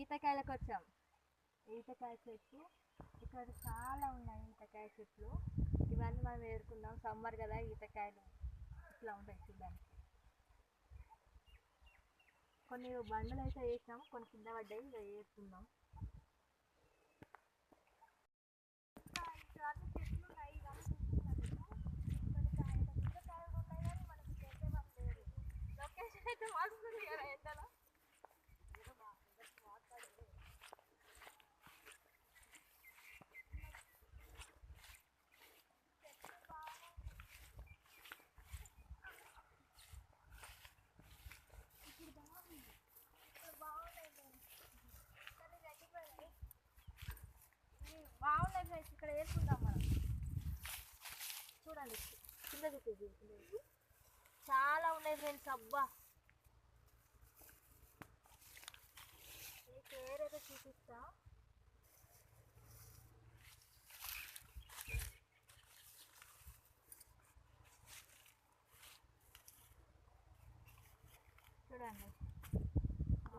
ఈతకాయలకు వచ్చాం ఈతకాయ చెట్లు. ఇక్కడ చాలా ఉన్నాయి ఈతకాయ చెట్లు. ఇవన్నీ మనం వేరుకుందాం సమ్మర్ కదా ఈతకాయలు ఇట్లా ఉంటాయి చూడడానికి. కొన్ని బండలు అయితే వేసాం కొన్ని కింద పడ్డాయి ఇక వేసుకుందాం లొకేషన్ అయితే మస్తుంది కదా ఎంతలో బాగున్నాయి ఫ్రెండ్స్ ఇక్కడ వేసుకుందాం మనం చూడండి కింద చూపేసి చాలా ఉన్నాయి ఫ్రెండ్స్ అబ్బా. మీకు చూపిస్తా. చూడండి.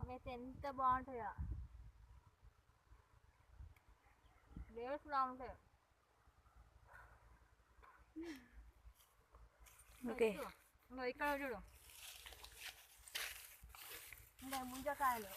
అయితే ఎంత బాగుంటాయో. వేసులా ఉంటాయి. ఓకే. ఇంకో ఇక్కడ చూడు. ఇంకా ముంజకాయలు.